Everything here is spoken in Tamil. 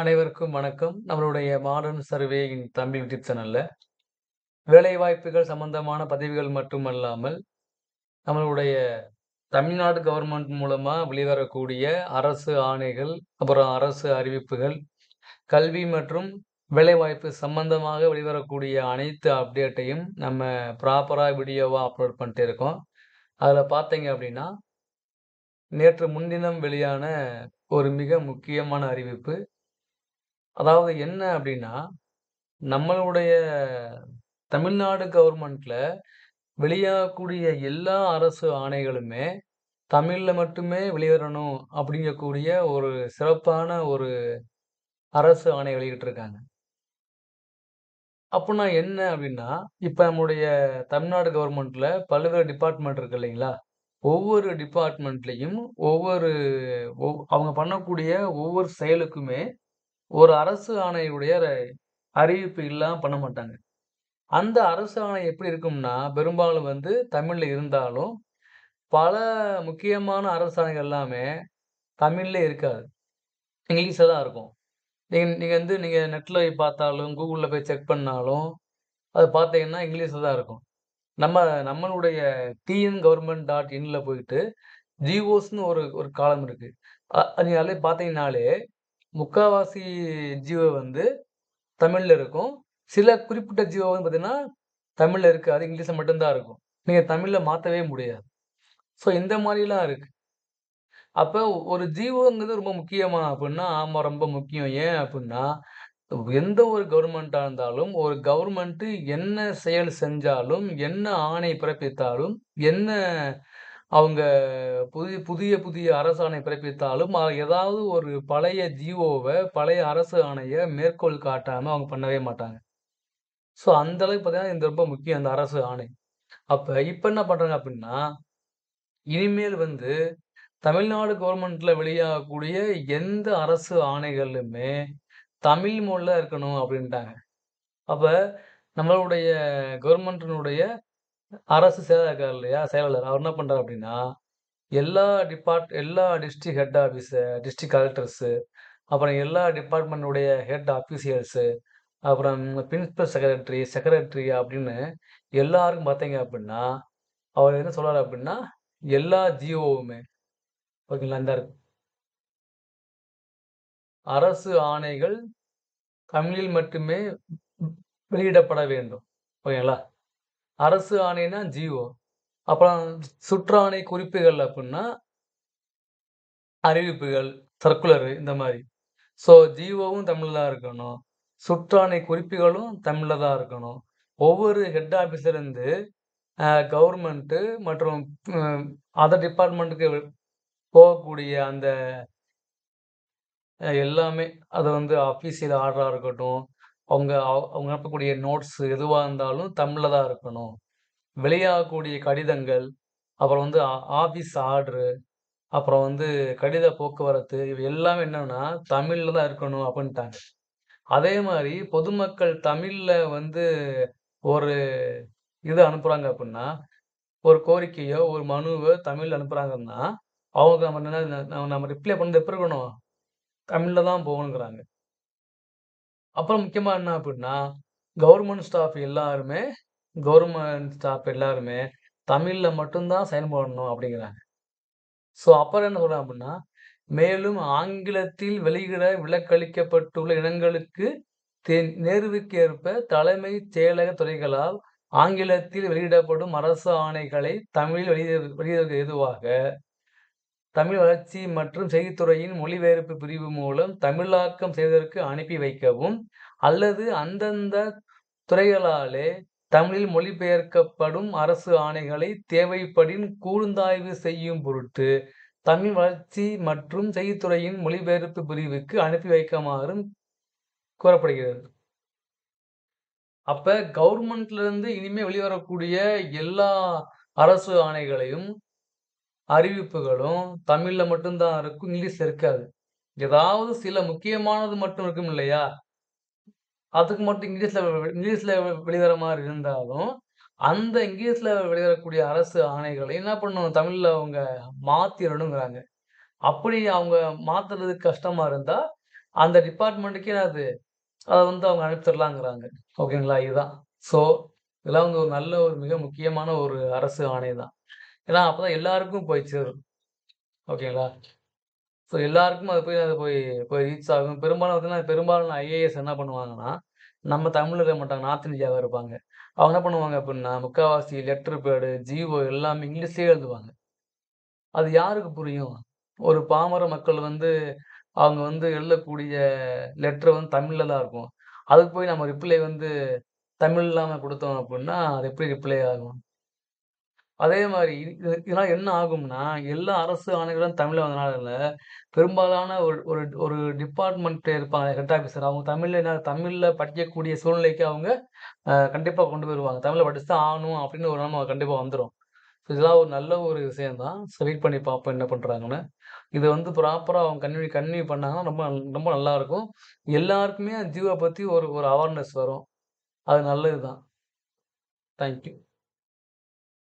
அனைவருக்கும் வணக்கம். நம்மளுடைய மாடர்ன் சர்வே தம்பி யூடியூப் சேனலில் வேலைவாய்ப்புகள் சம்பந்தமான பதிவுகள் மட்டுமல்லாமல், நம்மளுடைய தமிழ்நாடு கவர்மெண்ட் மூலமாக வெளிவரக்கூடிய அரசு ஆணைகள், அப்புறம் அரசு அறிவிப்புகள், கல்வி மற்றும் வேலைவாய்ப்பு சம்பந்தமாக வெளிவரக்கூடிய அனைத்து அப்டேட்டையும் நம்ம ப்ராப்பராக வீடியோவாக அப்லோட் பண்ணிட்டு இருக்கோம். அதில் பார்த்தீங்க அப்படின்னா, நேற்று முன்தினம் வெளியான ஒரு மிக முக்கியமான அறிவிப்பு. அதாவது என்ன அப்படின்னா, நம்மளுடைய தமிழ்நாடு கவர்மெண்ட்ல வெளியாகக்கூடிய எல்லா அரசு ஆணைகளுமே, தமிழ்ல மட்டுமே வெளிவரணும் அப்படிங்கக்கூடிய ஒரு சிறப்பான ஒரு அரசு ஆணை வெளியிட்டிருக்காங்க. அப்பன்னா என்ன அப்படின்னா, இப்ப நம்முடைய தமிழ்நாடு கவர்மெண்ட்ல பல்வேறு டிபார்ட்மெண்ட் இருக்கு இல்லைங்களா? ஒவ்வொரு டிபார்ட்மெண்ட்லயும் ஒவ்வொரு ஒவ் அவங்க பண்ணக்கூடிய ஒவ்வொரு செயலுக்குமே, ஒரு அரசு ஆணையுடைய அறிவிப்பு இல்லாமல் பண்ண மாட்டாங்க. அந்த அரசு ஆணை எப்படி இருக்கும்னா, பெரும்பாலும் வந்து தமிழில் இருந்தாலும், பல முக்கியமான அரசாணைகள் எல்லாமே தமிழ்லே இருக்காது. இங்கிலீஷில் தான் இருக்கும். நீங்கள் நீங்கள் வந்து நீங்கள் நெட்டில் போய் பார்த்தாலும், கூகுளில் போய் செக் பண்ணாலும், அது பார்த்தீங்கன்னா இங்கிலீஷில் தான் இருக்கும். நம்ம நம்மளுடைய டிஎன் கவர்மெண்ட் டாட் இன்ல போயிட்டு, ஜிஓஸ்னு ஒரு ஒரு காலம் இருக்குது அ நீங்க பார்த்தீங்கன்னாலே, முக்காவாசி ஜீவோ வந்து தமிழ்ல இருக்கும். சில குறிப்பிட்ட ஜிஓ வந்து பார்த்தீங்கன்னா, தமிழில் இருக்காது. இங்கிலீஷில் மட்டும்தான் இருக்கும். நீங்கள் தமிழில் மாற்றவே முடியாது. ஸோ இந்த மாதிரிலாம் இருக்கு. அப்போ ஒரு ஜீவோங்கிறது ரொம்ப முக்கியமா அப்படின்னா, ஆமாம் ரொம்ப முக்கியம். ஏன் அப்படின்னா, எந்த ஒரு கவர்மெண்ட்டாக இருந்தாலும், ஒரு கவர்மெண்ட்டு என்ன செயல் செஞ்சாலும், என்ன ஆணை பிறப்பித்தாலும், என்ன அவங்க புதிய புதிய புதிய அரசாணை பிறப்பித்தாலும், ஏதாவது ஒரு பழைய ஜிஓவை பழைய அரசு ஆணையை மேற்கோள் காட்டாமல் அவங்க பண்ணவே மாட்டாங்க. ஸோ அந்த அளவுக்கு பார்த்தீங்கன்னா, இது ரொம்ப முக்கியம் அந்த அரசு ஆணை. அப்போ இப்போ என்ன பண்ணுறாங்க அப்படின்னா, இனிமேல் வந்து தமிழ்நாடு கவர்மெண்ட்ல வெளியாகக்கூடிய எந்த அரசு ஆணைகளுமே தமிழ் மொழியில் இருக்கணும் அப்படின்ட்டாங்க. அப்போ நம்மளுடைய கவர்மெண்ட்டினுடைய அரசு செயலாளர் இருக்கார் இல்லையா? செயலாளர். அவர் என்ன பண்றாரு அப்படின்னா, எல்லா டிபார்ட் எல்லா district head office, district collectors, அப்புறம் எல்லா டிபார்ட்மெண்ட்டுடைய ஹெட் ஆஃபீஸியல்ஸு அப்புறம் பிரின்சிபல் செக்ரட்டரி, செக்ரட்டரி அப்படின்னு எல்லாருக்கும் பார்த்தீங்க அப்படின்னா, அவர் என்ன சொல்கிறார் அப்படின்னா, எல்லா ஜிஓவுமே ஓகேங்களா? இந்த அரசு ஆணைகள் தமிழில் மட்டுமே வெளியிடப்பட வேண்டும். ஓகேங்களா? அரசு ஆணைனா ஜிஓ. அப்புறம் சுற்றாணை குறிப்புகள் அப்படின்னா அறிவிப்புகள், சர்க்குலர் இந்த மாதிரி ஸோ ஜிஓவும் தமிழில் தான் இருக்கணும். சுற்றாணை குறிப்புகளும் தமிழில் தான் இருக்கணும். ஒவ்வொரு ஹெட் ஆஃபீஸ்லேருந்து கவர்மெண்ட்டு மற்றும் அதர் டிபார்ட்மெண்ட்டுக்கு போகக்கூடிய அந்த எல்லாமே அது வந்து ஆஃபீசியல் ஆர்டராக இருக்கட்டும், அவங்க அவங்க அனுப்பக்கூடிய நோட்ஸ் எதுவாக இருந்தாலும் தமிழில் தான் இருக்கணும். வெளியாகக்கூடிய கடிதங்கள், அப்புறம் வந்து ஆ ஆஃபீஸ் ஆர்டரு, அப்புறம் வந்து கடித போக்குவரத்து இவை எல்லாமே என்னன்னா, தமிழில் தான் இருக்கணும் அப்படின்ட்டாங்க. அதே மாதிரி பொதுமக்கள் தமிழில் வந்து ஒரு இது அனுப்புகிறாங்க அப்படின்னா, ஒரு கோரிக்கையோ, ஒரு மனுவோ தமிழில் அனுப்புகிறாங்கன்னா அவங்க நம்ம என்ன நம்ம நம்ம ரிப்ளை பண்ணது எப்படி இருக்கணும்? தமிழில் தான் போகணுங்கிறாங்க. அப்புறம் முக்கியமாக என்ன அப்படின்னா, கவர்மெண்ட் ஸ்டாஃப் எல்லாருமே கவர்மெண்ட் ஸ்டாஃப் எல்லாருமே தமிழில் மட்டும்தான் செயல்படணும் அப்படிங்கிறாங்க. ஸோ அப்புறம் என்ன சொல்கிறேன் அப்படின்னா, மேலும் ஆங்கிலத்தில் வெளியிட விலக்களிக்கப்பட்டுள்ள இடங்களுக்கு தே நேர்வுக்கேற்ப தலைமைச் செயலக துறைகளால் ஆங்கிலத்தில் வெளியிடப்படும் அரசு ஆணைகளை தமிழில் வெளியிட வெளியிடுவதற்கு ஏதுவாக, தமிழ் வளர்ச்சி மற்றும் செய்தித்துறையின் மொழிபெயர்ப்பு பிரிவு மூலம் தமிழாக்கம் செய்வதற்கு அனுப்பி வைக்கவும், அல்லது அந்தந்த துறைகளாலே தமிழில் மொழிபெயர்க்கப்படும் அரசு ஆணைகளை தேவைப்படின் கூர்ந்தாய்வு செய்யும் பொருட்டு, தமிழ் வளர்ச்சி மற்றும் செய்தித்துறையின் மொழிபெயர்ப்பு பிரிவுக்கு அனுப்பி வைக்குமாறும் கூறப்படுகிறது. அப்ப கவர்மெண்ட்ல இருந்து இனிமே வெளிவரக்கூடிய எல்லா அரசு ஆணைகளையும், அறிவிப்புகளும் தமிழ்ல மட்டும்தான் இருக்கும். இங்கிலீஷ்ல இருக்காது. ஏதாவது சில முக்கியமானது மட்டும் இருக்கும் இல்லையா? அதுக்கு மட்டும் இங்கிலீஷ்ல இங்கிலீஷ்ல வெளிவர மாதிரி இருந்தாலும், அந்த இங்கிலீஷ்ல வெளிவரக்கூடிய அரசு ஆணைகளை என்ன பண்ணணும்? தமிழ்ல அவங்க மாத்திரணுங்கிறாங்க. அப்படி அவங்க மாத்துறதுக்கு கஷ்டமா இருந்தா, அந்த டிபார்ட்மெண்ட்டுக்கே அது அதை வந்து அவங்க அனுப்பிச்சிடலாங்கிறாங்க. ஓகேங்களா? இதுதான். ஸோ, இதெல்லாம் வந்து ஒரு நல்ல ஒரு மிக முக்கியமான ஒரு அரசு ஆணை தான். ஏன்னா, அப்பதான் எல்லாருக்கும் போய் சேரும். ஓகேங்களா? ஸோ, எல்லாருக்கும் அது போய் அது போய் போய் ரீச் ஆகும். பெரும்பாலும் பார்த்தீங்கன்னா, பெரும்பாலும் ஐஏஎஸ் என்ன பண்ணுவாங்கன்னா, நம்ம தமிழில் இருக்க மாட்டாங்க. நார்த் இந்தியாவாக இருப்பாங்க. அவங்க என்ன பண்ணுவாங்க அப்படின்னா முக்காவாசி லெட்டர் பேடு, ஜிஓ எல்லாமே இங்கிலீஷ்லயே எழுதுவாங்க. அது யாருக்கு புரியும்? ஒரு பாமர மக்கள் வந்து அவங்க வந்து எழுதக்கூடிய லெட்டர் வந்து தமிழில் தான் இருக்கும். அதுக்கு போய் நம்ம ரிப்ளை வந்து தமிழ் இல்லாம கொடுத்தோம் அப்படின்னா அது எப்படி ரிப்ளை ஆகும்? அதே மாதிரி இது என்ன ஆகும்னா, எல்லா அரசு ஆணைகளும் தமிழில் வந்தனால, பெரும்பாலான ஒரு ஒரு ஒரு டிபார்ட்மெண்ட் இருப்பாங்க ஹெட் ஆஃபீஸர் அவங்க தமிழில் என்ன தமிழில் படிக்கக்கூடிய சூழ்நிலைக்கு அவங்க கண்டிப்பாக கொண்டு வருவாங்க. தமிழில் படிச்சு தான் ஆகணும் அப்படின்னு ஒரு நம்ம கண்டிப்பாக வந்துடும் ஸோ இதெல்லாம் ஒரு நல்ல ஒரு விஷயம் தான். ஸோ வெயிட் பண்ணி பார்ப்போம் என்ன பண்ணுறாங்கன்னு இதை வந்து ப்ராப்பராக அவங்க கன்வியூ கன்வியூ பண்ணாங்கன்னா ரொம்ப ரொம்ப நல்லாயிருக்கும் எல்லாருக்குமே ஜியோவ பற்றி ஒரு ஒரு அவேர்னஸ் வரும். அது நல்லது தான். Thank you.